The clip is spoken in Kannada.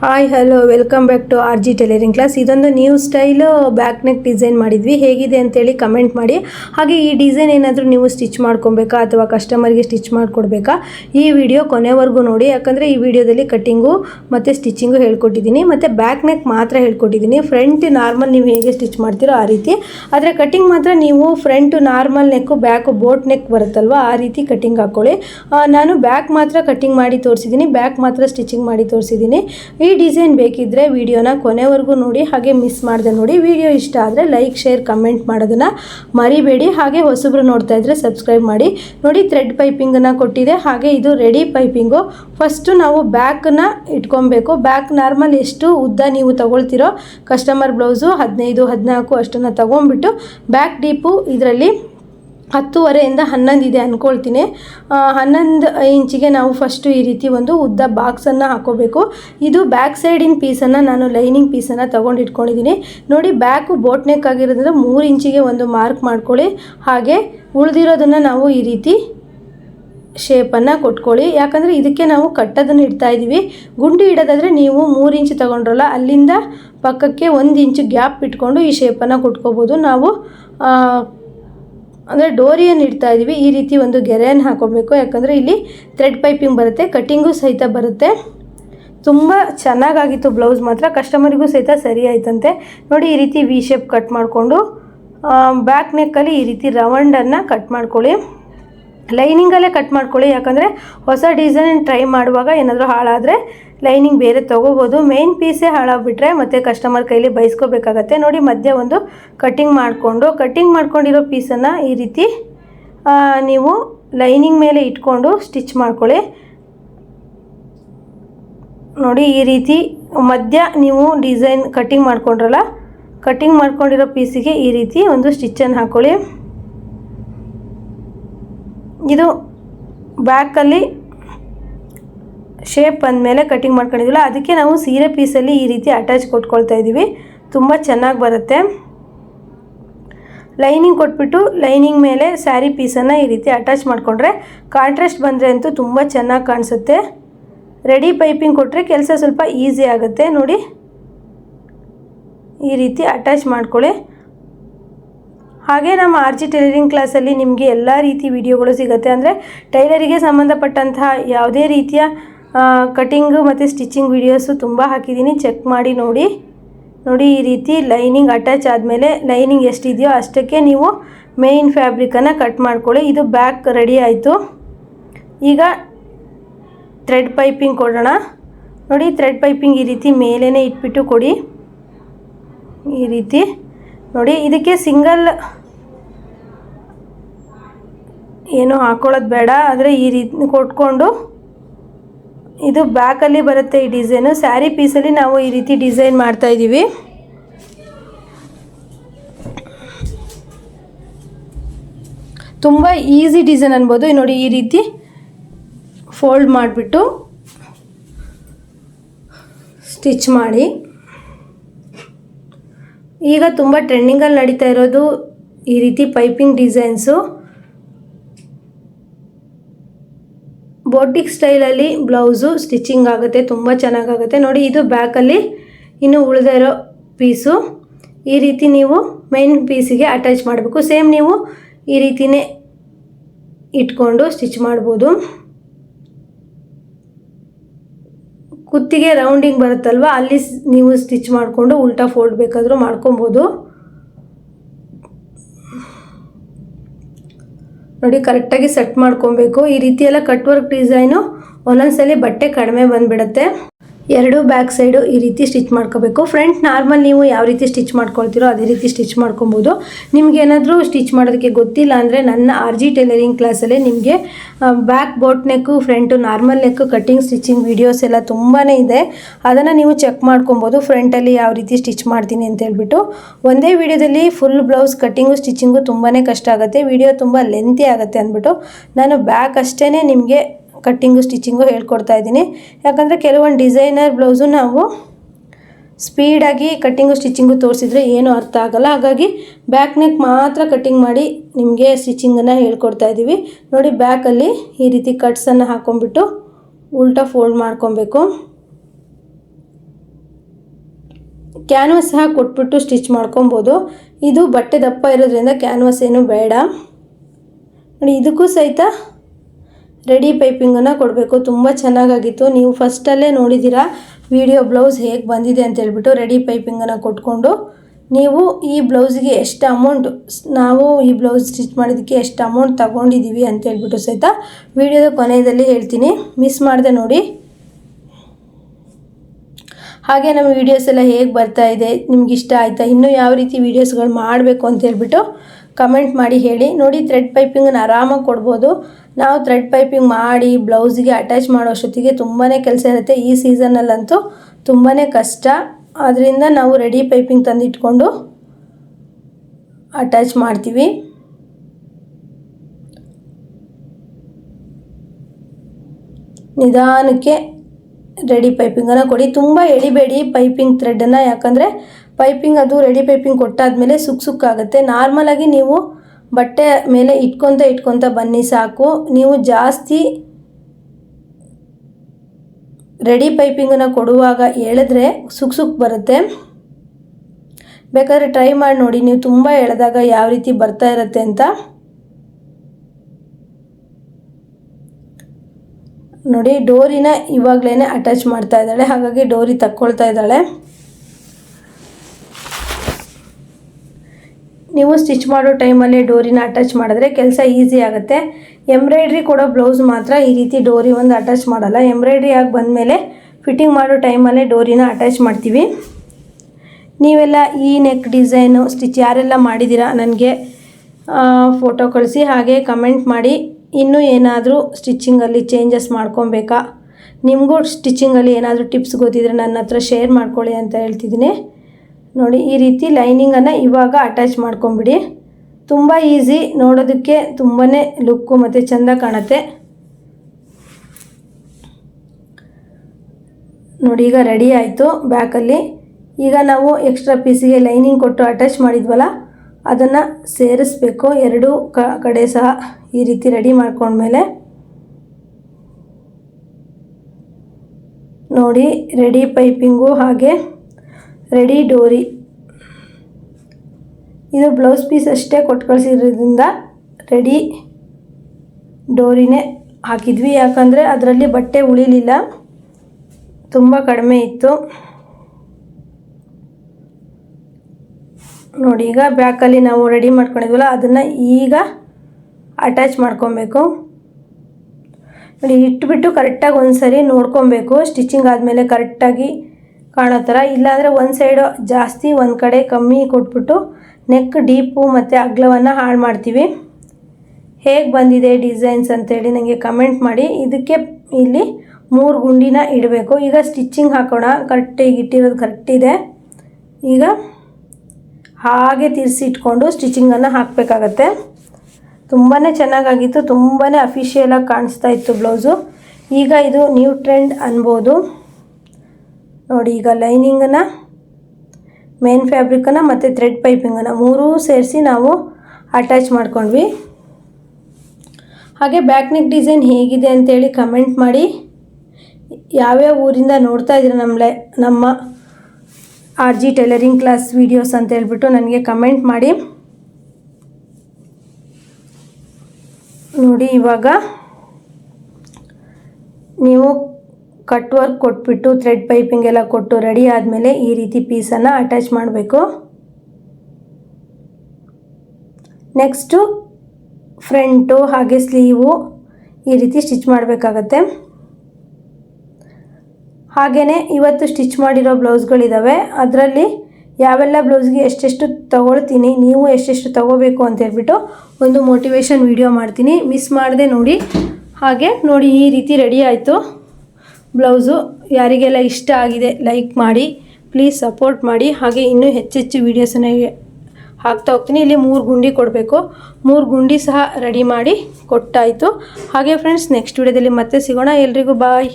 Hi hello welcome back to R G tailoring class ಇದೊಂದು new style back neck design ಮಾಡಿದ್ವಿ. ಹೇಗಿದೆ ಅಂತೇಳಿ ಕಮೆಂಟ್ ಮಾಡಿ. ಹಾಗೆ ಈ ಡಿಸೈನ್ ಏನಾದರೂ ನೀವು ಸ್ಟಿಚ್ ಮಾಡ್ಕೊಬೇಕಾ ಅಥವಾ ಕಸ್ಟಮರ್ಗೆ ಸ್ಟಿಚ್ ಮಾಡಿಕೊಡ್ಬೇಕಾ ಈ ವಿಡಿಯೋ ಕೊನೆವರೆಗೂ ನೋಡಿ. ಯಾಕಂದರೆ ಈ ವಿಡಿಯೋದಲ್ಲಿ ಕಟ್ಟಿಂಗು ಮತ್ತು ಸ್ಟಿಚಿಂಗು ಹೇಳ್ಕೊಟ್ಟಿದ್ದೀನಿ. ಮತ್ತು ಬ್ಯಾಕ್ ನೆಕ್ ಮಾತ್ರ ಹೇಳ್ಕೊಟ್ಟಿದ್ದೀನಿ. ಫ್ರಂಟ್ ನಾರ್ಮಲ್ ನೀವು ಹೇಗೆ ಸ್ಟಿಚ್ ಮಾಡ್ತೀರೋ ಆ ರೀತಿ. ಆದರೆ ಕಟ್ಟಿಂಗ್ ಮಾತ್ರ ನೀವು front normal neck back boat neck ಬರುತ್ತಲ್ವ ಆ ರೀತಿ ಕಟ್ಟಿಂಗ್ ಹಾಕ್ಕೊಳ್ಳಿ ನಾನು ಬ್ಯಾಕ್ ಮಾತ್ರ ಕಟ್ಟಿಂಗ್ ಮಾಡಿ ತೋರಿಸಿದ್ದೀನಿ. ಬ್ಯಾಕ್ ಮಾತ್ರ ಸ್ಟಿಚಿಂಗ್ ಮಾಡಿ ತೋರಿಸಿದ್ದೀನಿ. ಈ ಡಿಸೈನ್ ಬೇಕಿದ್ದರೆ ವಿಡಿಯೋನ ಕೊನೆವರೆಗೂ ನೋಡಿ, ಹಾಗೆ ಮಿಸ್ ಮಾಡಿದೆ ನೋಡಿ. ವಿಡಿಯೋ ಇಷ್ಟ ಆದರೆ ಲೈಕ್, ಶೇರ್, ಕಮೆಂಟ್ ಮಾಡೋದನ್ನು ಮರಿಬೇಡಿ. ಹಾಗೆ ಹೊಸಬ್ರು ನೋಡ್ತಾ ಇದ್ದರೆ ಸಬ್ಸ್ಕ್ರೈಬ್ ಮಾಡಿ. ನೋಡಿ, ಥ್ರೆಡ್ ಪೈಪಿಂಗನ್ನು ಕೊಟ್ಟಿದೆ. ಹಾಗೆ ಇದು ರೆಡಿ ಪೈಪಿಂಗು. ಫಸ್ಟು ನಾವು ಬ್ಯಾಕ್ನ ಇಟ್ಕೊಬೇಕು. ಬ್ಯಾಕ್ ನಾರ್ಮಲ್ ಎಷ್ಟು ಉದ್ದ ನೀವು ತಗೊಳ್ತಿರೋ, ಕಸ್ಟಮರ್ ಬ್ಲೌಸು ಹದಿನೈದು, ಹದಿನಾಲ್ಕು ಅಷ್ಟನ್ನು ತಗೊಂಡ್ಬಿಟ್ಟು ಬ್ಯಾಕ್ ಡೀಪು ಇದರಲ್ಲಿ ಹತ್ತುವರೆಯಿಂದ ಹನ್ನೊಂದು ಇದೆ ಅಂದ್ಕೊಳ್ತೀನಿ ಹನ್ನೊಂದು ಇಂಚಿಗೆ ನಾವು ಫಸ್ಟು ಈ ರೀತಿ ಒಂದು ಉದ್ದ ಬಾಕ್ಸನ್ನು ಹಾಕೋಬೇಕು. ಇದು ಬ್ಯಾಕ್ ಸೈಡಿನ ಪೀಸನ್ನು ನಾನು ಲೈನಿಂಗ್ ಪೀಸನ್ನು ತೊಗೊಂಡು ಇಟ್ಕೊಂಡಿದ್ದೀನಿ ನೋಡಿ ಬ್ಯಾಕು ಬೋಟ್ ನೆಕ್ ಆಗಿರೋದ್ರಿಂದ ಮೂರು ಇಂಚಿಗೆ ಒಂದು ಮಾರ್ಕ್ ಮಾಡ್ಕೊಳ್ಳಿ. ಹಾಗೆ ಉಳಿದಿರೋದನ್ನು ನಾವು ಈ ರೀತಿ ಶೇಪನ್ನು ಕೊಟ್ಕೊಳ್ಳಿ. ಯಾಕಂದರೆ ಇದಕ್ಕೆ ನಾವು ಕಟ್ಟೋದನ್ನು ಇಡ್ತಾ ಇದ್ದೀವಿ ಗುಂಡಿ ಇಡೋದಾದರೆ ನೀವು ಮೂರು ಇಂಚು ತಗೊಂಡ್ರಲ್ಲ, ಅಲ್ಲಿಂದ ಪಕ್ಕಕ್ಕೆ ಒಂದು ಇಂಚು ಗ್ಯಾಪ್ ಇಟ್ಕೊಂಡು ಈ ಶೇಪನ್ನು ಕೊಟ್ಕೋಬೋದು. ನಾವು ಅಂದರೆ ಡೋರಿಯನ್ನು ಇಡ್ತಾ ಇದ್ದೀವಿ ಈ ರೀತಿ ಒಂದು ಗೆರೆಯನ್ನು ಹಾಕೋಬೇಕು. ಯಾಕಂದರೆ ಇಲ್ಲಿ ಥ್ರೆಡ್ ಪೈಪಿಂಗ್ ಬರುತ್ತೆ ಕಟ್ಟಿಂಗು ಸಹಿತ ಬರುತ್ತೆ. ತುಂಬ ಚೆನ್ನಾಗಾಗಿತ್ತು ಬ್ಲೌಸ್ ಮಾತ್ರ. ಕಸ್ಟಮರಿಗೂ ಸಹಿತ ಸರಿ ಆಯ್ತಂತೆ. ನೋಡಿ ಈ ರೀತಿ ವಿ ಶೇಪ್ ಕಟ್ ಮಾಡಿಕೊಂಡು ಬ್ಯಾಕ್ ನೆಕ್ಕಲ್ಲಿ ಈ ರೀತಿ ರವಂಡನ್ನು ಕಟ್ ಮಾಡ್ಕೊಳ್ಳಿ. ಲೈನಿಂಗಲ್ಲೇ ಕಟ್ ಮಾಡ್ಕೊಳ್ಳಿ. ಯಾಕಂದರೆ ಹೊಸ ಡಿಸೈನ್ ಟ್ರೈ ಮಾಡುವಾಗ ಏನಾದರೂ ಹಾಳಾದರೆ ಲೈನಿಂಗ್ ಬೇರೆ ತೊಗೋಬೋದು. ಮೇನ್ ಪೀಸೇ ಹಾಳಾಗ್ಬಿಟ್ರೆ ಮತ್ತು ಕಸ್ಟಮರ್ ಕೈಲಿ ಬೈಸ್ಕೋಬೇಕಾಗತ್ತೆ. ನೋಡಿ ಮಧ್ಯೆ ಒಂದು ಕಟ್ಟಿಂಗ್ ಮಾಡಿಕೊಂಡು ಕಟ್ಟಿಂಗ್ ಮಾಡ್ಕೊಂಡಿರೋ ಪೀಸನ್ನು ಈ ರೀತಿ ನೀವು ಲೈನಿಂಗ್ ಮೇಲೆ ಇಟ್ಕೊಂಡು ಸ್ಟಿಚ್ ಮಾಡ್ಕೊಳ್ಳಿ. ನೋಡಿ ಈ ರೀತಿ ಮಧ್ಯ ನೀವು ಡಿಸೈನ್ ಕಟ್ಟಿಂಗ್ ಮಾಡ್ಕೊಂಡ್ರಲ್ಲ ಕಟ್ಟಿಂಗ್ ಮಾಡ್ಕೊಂಡಿರೋ ಪೀಸಿಗೆ ಈ ರೀತಿ ಒಂದು ಸ್ಟಿಚ್ಚನ್ನು ಹಾಕ್ಕೊಳ್ಳಿ ಇದು ಬ್ಯಾಕಲ್ಲಿ ಶೇಪ್ ಬಂದಮೇಲೆ ಕಟಿಂಗ್ ಮಾಡ್ಕೊಂಡಿದ್ವಲ್ಲ, ಅದಕ್ಕೆ ನಾವು ಸೀರೆ ಪೀಸಲ್ಲಿ ಈ ರೀತಿ ಅಟ್ಯಾಚ್ ಕೊಟ್ಕೊಳ್ತಾ ಇದ್ದೀವಿ ತುಂಬ ಚೆನ್ನಾಗಿ ಬರುತ್ತೆ. ಲೈನಿಂಗ್ ಕೊಟ್ಬಿಟ್ಟು ಲೈನಿಂಗ್ ಮೇಲೆ ಸ್ಯಾರಿ ಪೀಸನ್ನು ಈ ರೀತಿ ಅಟ್ಯಾಚ್ ಮಾಡಿಕೊಂಡ್ರೆ ಕಾಂಟ್ರಾಸ್ಟ್ ಬಂದರೆ ಅಂತೂ ತುಂಬ ಚೆನ್ನಾಗಿ ಕಾಣಿಸುತ್ತೆ. ರೆಡಿ ಪೈಪಿಂಗ್ ಕೊಟ್ಟರೆ ಕೆಲಸ ಸ್ವಲ್ಪ ಈಸಿ ಆಗುತ್ತೆ. ನೋಡಿ. ಈ ರೀತಿ ಅಟ್ಯಾಚ್ ಮಾಡ್ಕೊಳ್ಳಿ. ಹಾಗೆ ನಮ್ಮ ಆರ್ ಜಿ ಟೈಲರಿಂಗ್ ಕ್ಲಾಸಲ್ಲಿ ನಿಮಗೆ ಎಲ್ಲ ರೀತಿ ವಿಡಿಯೋಗಳು ಸಿಗುತ್ತೆ ಅಂದರೆ ಟೈಲರಿಗೆ ಸಂಬಂಧಪಟ್ಟಂತಹ ಯಾವುದೇ ರೀತಿಯ ಕಟಿಂಗು ಮತ್ತು ಸ್ಟಿಚಿಂಗ್ ವಿಡಿಯೋಸು ತುಂಬ ಹಾಕಿದ್ದೀನಿ ಚೆಕ್ ಮಾಡಿ ನೋಡಿ. ನೋಡಿ ಈ ರೀತಿ ಲೈನಿಂಗ್ ಅಟ್ಯಾಚ್ ಆದಮೇಲೆ ಲೈನಿಂಗ್ ಎಷ್ಟಿದೆಯೋ ಅಷ್ಟಕ್ಕೆ ನೀವು ಮೇಯ್ನ್ ಫ್ಯಾಬ್ರಿಕನ್ನು ಕಟ್ ಮಾಡ್ಕೊಳ್ಳಿ. ಇದು ಬ್ಯಾಕ್ ರೆಡಿ ಆಯಿತು. ಈಗ ಥ್ರೆಡ್ ಪೈಪಿಂಗ್ ಕೊಡೋಣ. ನೋಡಿ ಥ್ರೆಡ್ ಪೈಪಿಂಗ್ ಈ ರೀತಿ ಮೇಲೇ ಇಟ್ಬಿಟ್ಟು ಕೊಡಿ. ಈ ರೀತಿ. ನೋಡಿ ಇದಕ್ಕೆ ಸಿಂಗಲ್ ಏನು ಹಾಕೊಳ್ಳೋದು ಬೇಡ. ಆದರೆ ಈ ರೀತಿ ಕೊಟ್ಕೊಂಡು ಇದು ಬ್ಯಾಕಲ್ಲಿ ಬರುತ್ತೆ ಈ ಡಿಸೈನು ಸ್ಯಾರಿ ಪೀಸಲ್ಲಿ ನಾವು ಈ ರೀತಿ ಡಿಸೈನ್ ಮಾಡ್ತಾ ಇದ್ದೀವಿ ತುಂಬ ಈಸಿ ಡಿಸೈನ್ ಅನ್ಬೋದು. ನೋಡಿ ಈ ರೀತಿ ಫೋಲ್ಡ್ ಮಾಡಿಬಿಟ್ಟು ಸ್ಟಿಚ್ ಮಾಡಿ. ಈಗ ತುಂಬ ಟ್ರೆಂಡಿಂಗಲ್ಲಿ ನಡೀತಾ ಇರೋದು ಈ ರೀತಿ ಪೈಪಿಂಗ್ ಡಿಸೈನ್ಸು ಬೋಟಿಕ್ ಸ್ಟೈಲಲ್ಲಿ ಬ್ಲೌಸು ಸ್ಟಿಚಿಂಗ್ ಆಗುತ್ತೆ, ತುಂಬ ಚೆನ್ನಾಗಾಗುತ್ತೆ. ನೋಡಿ, ಇದು ಬ್ಯಾಕಲ್ಲಿ ಇನ್ನು ಉಳಿದಿರೋ ಪೀಸು ಈ ರೀತಿ ನೀವು ಮೇನ್ ಪೀಸಿಗೆ ಅಟ್ಯಾಚ್ ಮಾಡಬೇಕು. ಸೇಮ್ ನೀವು ಈ ರೀತಿಯೇ ಇಟ್ಕೊಂಡು ಸ್ಟಿಚ್ ಮಾಡ್ಬೋದು. ಕುತ್ತಿಗೆ ರೌಂಡಿಂಗ್ ಬರುತ್ತಲ್ವ? ಅಲ್ಲಿ ನೀವು ಸ್ಟಿಚ್ ಮಾಡಿಕೊಂಡು ಉಲ್ಟಾ ಫೋಲ್ಡ್ ಬೇಕಾದರೂ ಮಾಡ್ಕೊಬೋದು. ನೋಡಿ ಕರೆಕ್ಟಾಗಿ ಸೆಟ್ ಮಾಡ್ಕೊಬೇಕು. ಈ ರೀತಿ ಎಲ್ಲ ಕಟ್ ವರ್ಕ್ ಡಿಸೈನು ಒಂದೊಂದ್ಸಲಿ ಬಟ್ಟೆ ಕಡಿಮೆ ಬಂದ್ಬಿಡುತ್ತೆ. ಎರಡು ಬ್ಯಾಕ್ ಸೈಡು ಈ ರೀತಿ ಸ್ಟಿಚ್ ಮಾಡ್ಕೋಬೇಕು. ಫ್ರಂಟ್ ನಾರ್ಮಲ್ ನೀವು ಯಾವ ರೀತಿ ಸ್ಟಿಚ್ ಮಾಡ್ಕೊಳ್ತೀರೋ ಅದೇ ರೀತಿ ಸ್ಟಿಚ್ ಮಾಡ್ಕೊಬೋದು. ನಿಮ್ಗೆ ಏನಾದರೂ ಸ್ಟಿಚ್ ಮಾಡೋದಕ್ಕೆ ಗೊತ್ತಿಲ್ಲ ಅಂದರೆ ನನ್ನ ಆರ್ ಜಿ ಟೈಲರಿಂಗ್ ಕ್ಲಾಸಲ್ಲೇ ನಿಮಗೆ back boat neck front normal neck cutting stitching videos ಎಲ್ಲ ತುಂಬಾ ಇದೆ. ಅದನ್ನು ನೀವು ಚೆಕ್ ಮಾಡ್ಕೊಬೋದು ಫ್ರಂಟಲ್ಲಿ ಯಾವ ರೀತಿ ಸ್ಟಿಚ್ ಮಾಡ್ತೀನಿ ಅಂತ ಹೇಳ್ಬಿಟ್ಟು. ಒಂದೇ ವಿಡಿಯೋದಲ್ಲಿ ಫುಲ್ ಬ್ಲೌಸ್ ಕಟ್ಟಿಂಗು ಸ್ಟಿಚಿಂಗು ತುಂಬಾ ಕಷ್ಟ ಆಗುತ್ತೆ. ವಿಡಿಯೋ ತುಂಬ ಲೆಂತಿ ಆಗುತ್ತೆ ಅಂದ್ಬಿಟ್ಟು. ನಾನು ಬ್ಯಾಕ್ ಅಷ್ಟೇ ನಿಮಗೆ ಕಟ್ಟಿಂಗು ಸ್ಟಿಚಿಂಗು ಹೇಳ್ಕೊಡ್ತಾ ಇದ್ದೀನಿ. ಯಾಕಂದರೆ ಕೆಲವೊಂದು ಡಿಸೈನರ್ ಬ್ಲೌಸು ನಾವು ಸ್ಪೀಡಾಗಿ ಕಟ್ಟಿಂಗು ಸ್ಟಿಚಿಂಗು ತೋರಿಸಿದ್ರೆ ಏನೂ ಅರ್ಥ ಆಗಲ್ಲ. ಹಾಗಾಗಿ ಬ್ಯಾಕ್ ನೆಕ್ ಮಾತ್ರ ಕಟ್ಟಿಂಗ್ ಮಾಡಿ ನಿಮಗೆ ಸ್ಟಿಚಿಂಗನ್ನು ಹೇಳ್ಕೊಡ್ತಾ ಇದ್ದೀವಿ ನೋಡಿ ಬ್ಯಾಕಲ್ಲಿ ಈ ರೀತಿ ಕಟ್ಸನ್ನು ಹಾಕ್ಕೊಂಬಿಟ್ಟು ಉಲ್ಟಾ ಫೋಲ್ಡ್ ಮಾಡ್ಕೊಬೇಕು. ಕ್ಯಾನ್ವಸ್ ಸಹ ಕೊಟ್ಬಿಟ್ಟು ಸ್ಟಿಚ್ ಮಾಡ್ಕೊಬೋದು. ಇದು ಬಟ್ಟೆ ದಪ್ಪ ಇರೋದ್ರಿಂದ ಕ್ಯಾನ್ವಸ್ ಏನು ಬೇಡ. ನೋಡಿ, ಇದಕ್ಕೂ ಸಹಿತ ರೆಡಿ ಪೈಪಿಂಗನ್ನು ಕೊಡಬೇಕು. ತುಂಬ ಚೆನ್ನಾಗಾಗಿತ್ತು. ನೀವು ಫಸ್ಟಲ್ಲೇ ನೋಡಿದ್ದೀರಾ, ವಿಡಿಯೋ ಬ್ಲೌಸ್ ಹೇಗೆ ಬಂದಿದೆ ಅಂತ ಹೇಳ್ಬಿಟ್ಟು ರೆಡಿ ಪೈಪಿಂಗನ್ನು ಕೊಟ್ಕೊಂಡು, ನೀವು ಈ ಬ್ಲೌಸ್ಗೆ ಎಷ್ಟು ಅಮೌಂಟ್, ನಾವು ಈ ಬ್ಲೌಸ್ ಸ್ಟಿಚ್ ಮಾಡೋದಕ್ಕೆ ಎಷ್ಟು ಅಮೌಂಟ್ ತಗೊಂಡಿದ್ದೀವಿ ಅಂತ ಹೇಳ್ಬಿಟ್ಟು ಸಹಿತ ವಿಡಿಯೋದ ಕೊನೆಯಲ್ಲಿ ಹೇಳ್ತೀನಿ. ಮಿಸ್ ಮಾಡಿದೆ ನೋಡಿ. ಹಾಗೆ ನಮ್ಮ ವೀಡಿಯೋಸ್ ಎಲ್ಲ ಹೇಗೆ ಬರ್ತಾ ಇದೆ, ನಿಮ್ಗೆ ಇಷ್ಟ ಆಯಿತಾ, ಇನ್ನೂ ಯಾವ ರೀತಿ ವೀಡಿಯೋಸ್ಗಳು ಮಾಡಬೇಕು ಅಂತ ಹೇಳ್ಬಿಟ್ಟು ಕಮೆಂಟ್ ಮಾಡಿ ಹೇಳಿ. ನೋಡಿ, ಥ್ರೆಡ್ ಪೈಪಿಂಗನ್ನು ಆರಾಮಾಗಿ ಕೊಡ್ಬೋದು. ನಾವು ಥ್ರೆಡ್ ಪೈಪಿಂಗ್ ಮಾಡಿ ಬ್ಲೌಸಿಗೆ ಅಟ್ಯಾಚ್ ಮಾಡೋಷ್ಟೊತ್ತಿಗೆ ತುಂಬಾ ಕೆಲಸ ಇರುತ್ತೆ. ಈ ಸೀಸನಲ್ಲಂತೂ ತುಂಬಾ ಕಷ್ಟ. ಆದ್ದರಿಂದ ನಾವು ರೆಡಿ ಪೈಪಿಂಗ್ ತಂದಿಟ್ಕೊಂಡು ಅಟ್ಯಾಚ್ ಮಾಡ್ತೀವಿ. ನಿಧಾನಕ್ಕೆ ರೆಡಿ ಪೈಪಿಂಗನ್ನು ಕೊಡಿ. ತುಂಬ ಎಳಿಬೇಡಿ ಪೈಪಿಂಗ್ ಥ್ರೆಡ್ಡನ್ನು ಯಾಕಂದರೆ ಪೈಪಿಂಗ್ ಅದು ರೆಡಿ ಪೈಪಿಂಗ್ ಕೊಟ್ಟಾದಮೇಲೆ ಸುಕ್ ಸುಕ್ಕಾಗುತ್ತೆ ನಾರ್ಮಲಾಗಿ ನೀವು ಬಟ್ಟೆ ಮೇಲೆ ಇಟ್ಕೊತ ಇಟ್ಕೊತ ಬನ್ನಿ ಸಾಕು. ನೀವು ಜಾಸ್ತಿ ರೆಡಿ ಪೈಪಿಂಗನ್ನು ಕೊಡುವಾಗ ಎಳೆದ್ರೆ ಸುಕ್ ಸುಕ್ ಬರುತ್ತೆ. ಬೇಕಾದರೆ ಟ್ರೈ ಮಾಡಿ ನೋಡಿ, ನೀವು ತುಂಬ ಎಳೆದಾಗ ಯಾವ ರೀತಿ ಬರ್ತಾ ಇರುತ್ತೆ ಅಂತ. ನೋಡಿ, ಡೋರಿನ ಇವಾಗಲೇ ಅಟ್ಯಾಚ್ ಮಾಡ್ತಾ ಇದ್ದಾಳೆ. ಹಾಗಾಗಿ ಡೋರಿ ತಕ್ಕೊಳ್ತಾ ಇದ್ದಾಳೆ. ನೀವು ಸ್ಟಿಚ್ ಮಾಡೋ ಟೈಮಲ್ಲಿ ಡೋರಿನ ಅಟ್ಯಾಚ್ ಮಾಡಿದ್ರೆ ಕೆಲಸ ಈಸಿ ಆಗುತ್ತೆ. ಎಂಬ್ರಾಯ್ಡ್ರಿ ಕೊಡೋ ಬ್ಲೌಸ್ ಮಾತ್ರ ಈ ರೀತಿ ಡೋರಿ ಒಂದು ಅಟ್ಯಾಚ್ ಮಾಡಲ್ಲ. ಎಂಬ್ರಾಯ್ಡ್ರಿ ಆಗಿ ಬಂದಮೇಲೆ ಫಿಟ್ಟಿಂಗ್ ಮಾಡೋ ಟೈಮಲ್ಲೇ ಡೋರಿನ ಅಟ್ಯಾಚ್ ಮಾಡ್ತೀವಿ. ನೀವೆಲ್ಲ ಈ ನೆಕ್ ಡಿಸೈನು ಸ್ಟಿಚ್ ಯಾರೆಲ್ಲ ಮಾಡಿದ್ದೀರಾ ನನಗೆ ಫೋಟೋ ಕಳಿಸಿ, ಹಾಗೆ ಕಮೆಂಟ್ ಮಾಡಿ. ಇನ್ನೂ ಏನಾದರೂ ಸ್ಟಿಚ್ಚಿಂಗಲ್ಲಿ ಚೇಂಜಸ್ ಮಾಡ್ಕೊಬೇಕಾ ನಿಮಗೂ ಸ್ಟಿಚ್ಚಿಂಗಲ್ಲಿ ಏನಾದರೂ ಟಿಪ್ಸ್ ಗೊತ್ತಿದ್ರೆ ನನ್ನ ಹತ್ರ ಶೇರ್ ಮಾಡ್ಕೊಳ್ಳಿ ಅಂತ ಹೇಳ್ತಿದ್ದೀನಿ. ನೋಡಿ, ಈ ರೀತಿ ಲೈನಿಂಗನ್ನು ಇವಾಗ ಅಟ್ಯಾಚ್ ಮಾಡ್ಕೊಂಬಿಡಿ ತುಂಬ ಈಸಿ ನೋಡೋದಕ್ಕೆ ತುಂಬಾ ಲುಕ್ಕು ಮತ್ತು ಚೆಂದ ಕಾಣುತ್ತೆ. ನೋಡಿ, ಈಗ ರೆಡಿ ಆಯಿತು ಬ್ಯಾಕಲ್ಲಿ ಈಗ ನಾವು ಎಕ್ಸ್ಟ್ರಾ ಪೀಸಿಗೆ ಲೈನಿಂಗ್ ಕೊಟ್ಟು ಅಟ್ಯಾಚ್ ಮಾಡಿದ್ವಲ್ಲ, ಅದನ್ನು ಸೇರಿಸ್ಬೇಕು. ಎರಡೂ ಕಡೆ ಸಹ ಈ ರೀತಿ ರೆಡಿ ಮಾಡ್ಕೊಂಡ್ಮೇಲೆ. ನೋಡಿ ರೆಡಿ ಪೈಪಿಂಗು ಹಾಗೆ. ರೆಡಿ ಡೋರಿ. ಇದು ಬ್ಲೌಸ್ ಪೀಸ್ ಅಷ್ಟೇ ಕೊಟ್ಟು ಕಳಿಸಿರೋದ್ರಿಂದ ರೆಡಿ ಡೋರಿನೇ ಹಾಕಿದ್ವಿ. ಯಾಕಂದರೆ ಅದರಲ್ಲಿ ಬಟ್ಟೆ ಉಳಿಲಿಲ್ಲ. ತುಂಬ ಕಡಿಮೆ ಇತ್ತು. ನೋಡಿ, ಈಗ ಬ್ಯಾಕಲ್ಲಿ ನಾವು ರೆಡಿ ಮಾಡ್ಕೊಂಡಿದ್ವಲ್ಲ, ಅದನ್ನು ಈಗ ಅಟ್ಯಾಚ್ ಮಾಡ್ಕೊಬೇಕು. ನೋಡಿ, ಇಟ್ಬಿಟ್ಟು ಕರೆಕ್ಟಾಗಿ ಒಂದು ಸರಿ ನೋಡ್ಕೊಬೇಕು. ಸ್ಟಿಚಿಂಗ್ ಆದಮೇಲೆ ಕರೆಕ್ಟಾಗಿ ಕಾಣೋ ಥರ ಇಲ್ಲಾಂದರೆ ಒಂದು ಸೈಡು ಜಾಸ್ತಿ, ಒಂದು ಕಡೆ ಕಮ್ಮಿ ಕೊಟ್ಬಿಟ್ಟು ನೆಕ್ ಡೀಪು ಮತ್ತು ಅಗ್ಲವನ್ನು ಹಾಳು ಮಾಡ್ತೀವಿ. ಹೇಗೆ ಬಂದಿದೆ ಡಿಸೈನ್ಸ್ ಅಂತೇಳಿ ನನಗೆ ಕಮೆಂಟ್ ಮಾಡಿ. ಇದಕ್ಕೆ ಇಲ್ಲಿ ಮೂರು ಗುಂಡಿನ ಇಡಬೇಕು. ಈಗ ಸ್ಟಿಚ್ಚಿಂಗ್ ಹಾಕೋಣ. ಕರೆಕ್ಟಾಗಿ ಇಟ್ಟಿರೋದು ಕರೆಕ್ಟಿದೆ ಈಗ ಹಾಗೆ ತಿರ್ಸಿ ಇಟ್ಕೊಂಡು ಸ್ಟಿಚಿಂಗನ್ನು ಹಾಕಬೇಕಾಗತ್ತೆ. ತುಂಬಾ ಚೆನ್ನಾಗಾಗಿತ್ತು. ತುಂಬಾ ಅಫಿಷಿಯಲಾಗಿ ಕಾಣಿಸ್ತಾ ಇತ್ತು ಬ್ಲೌಸು ಈಗ ಇದು ನ್ಯೂ ಟ್ರೆಂಡ್ ಅನ್ಬೋದು. ನೋಡಿ, ಈಗ ಲೈನಿಂಗನ್ನು ಮೇನ್ ಫ್ಯಾಬ್ರಿಕನ್ನು ಮತ್ತು ಥ್ರೆಡ್ ಪೈಪಿಂಗನ್ನು ಮೂರೂ ಸೇರಿಸಿ ನಾವು ಅಟ್ಯಾಚ್ ಮಾಡ್ಕೊಂಡ್ವಿ. ಹಾಗೆ ಬ್ಯಾಕ್ನಿಕ್ ಡಿಸೈನ್ ಹೇಗಿದೆ ಅಂತೇಳಿ ಕಮೆಂಟ್ ಮಾಡಿ. ಯಾವ್ಯಾವ ಊರಿಂದ ನೋಡ್ತಾ ಇದ್ದೀರ ನಮ್ಮಲೆ ನಮ್ಮ R G tailoring class videos ಅಂತ ಹೇಳ್ಬಿಟ್ಟು ನನಗೆ ಕಮೆಂಟ್ ಮಾಡಿ. ನೋಡಿ, ಇವಾಗ ನೀವು ಕಟ್ ವರ್ಕ್ ಕೊಟ್ಬಿಟ್ಟು ಥ್ರೆಡ್ ಪೈಪಿಂಗ್ ಎಲ್ಲ ಕೊಟ್ಟು ರೆಡಿ ಆದಮೇಲೆ ಈ ರೀತಿ ಪೀಸನ್ನು ಅಟ್ಯಾಚ್ ಮಾಡಬೇಕು. ನೆಕ್ಸ್ಟು ಫ್ರಂಟು ಹಾಗೆ ಸ್ಲೀವು ಈ ರೀತಿ ಸ್ಟಿಚ್ ಮಾಡಬೇಕಾಗತ್ತೆ. ಹಾಗೆಯೇ ಇವತ್ತು ಸ್ಟಿಚ್ ಮಾಡಿರೋ ಬ್ಲೌಸ್ಗಳಿದ್ದಾವೆ ಅದರಲ್ಲಿ ಯಾವೆಲ್ಲ ಬ್ಲೌಸ್ಗೆ ಎಷ್ಟೆಷ್ಟು ತೊಗೊಳ್ತೀನಿ, ನೀವು ಎಷ್ಟೆಷ್ಟು ತಗೋಬೇಕು ಅಂತ ಹೇಳ್ಬಿಟ್ಟು ಒಂದು ಮೋಟಿವೇಶನ್ ವಿಡಿಯೋ ಮಾಡ್ತೀನಿ. ಮಿಸ್ ಮಾಡದೆ ನೋಡಿ. ಹಾಗೆ ನೋಡಿ ಈ ರೀತಿ ರೆಡಿ ಆಯಿತು. ಬ್ಲೌಸು ಯಾರಿಗೆಲ್ಲ ಇಷ್ಟ ಆಗಿದೆ ಲೈಕ್ ಮಾಡಿ, ಪ್ಲೀಸ್ ಸಪೋರ್ಟ್ ಮಾಡಿ. ಹಾಗೆ ಇನ್ನೂ ಹೆಚ್ಚೆಚ್ಚು ವೀಡಿಯೋಸನ್ನ ಹಾಕ್ತಾ ಹೋಗ್ತೀನಿ. ಇಲ್ಲಿ ಮೂರು ಗುಂಡಿ ಕೊಡಬೇಕು. ಮೂರು ಗುಂಡಿ ಸಹ ರೆಡಿ ಮಾಡಿ ಕೊಟ್ಟಾಯಿತು. ಹಾಗೆ ಫ್ರೆಂಡ್ಸ್ ನೆಕ್ಸ್ಟ್ ವೀಡಿಯೋದಲ್ಲಿ ಮತ್ತೆ ಸಿಗೋಣ. ಎಲ್ರಿಗೂ ಬಾಯ್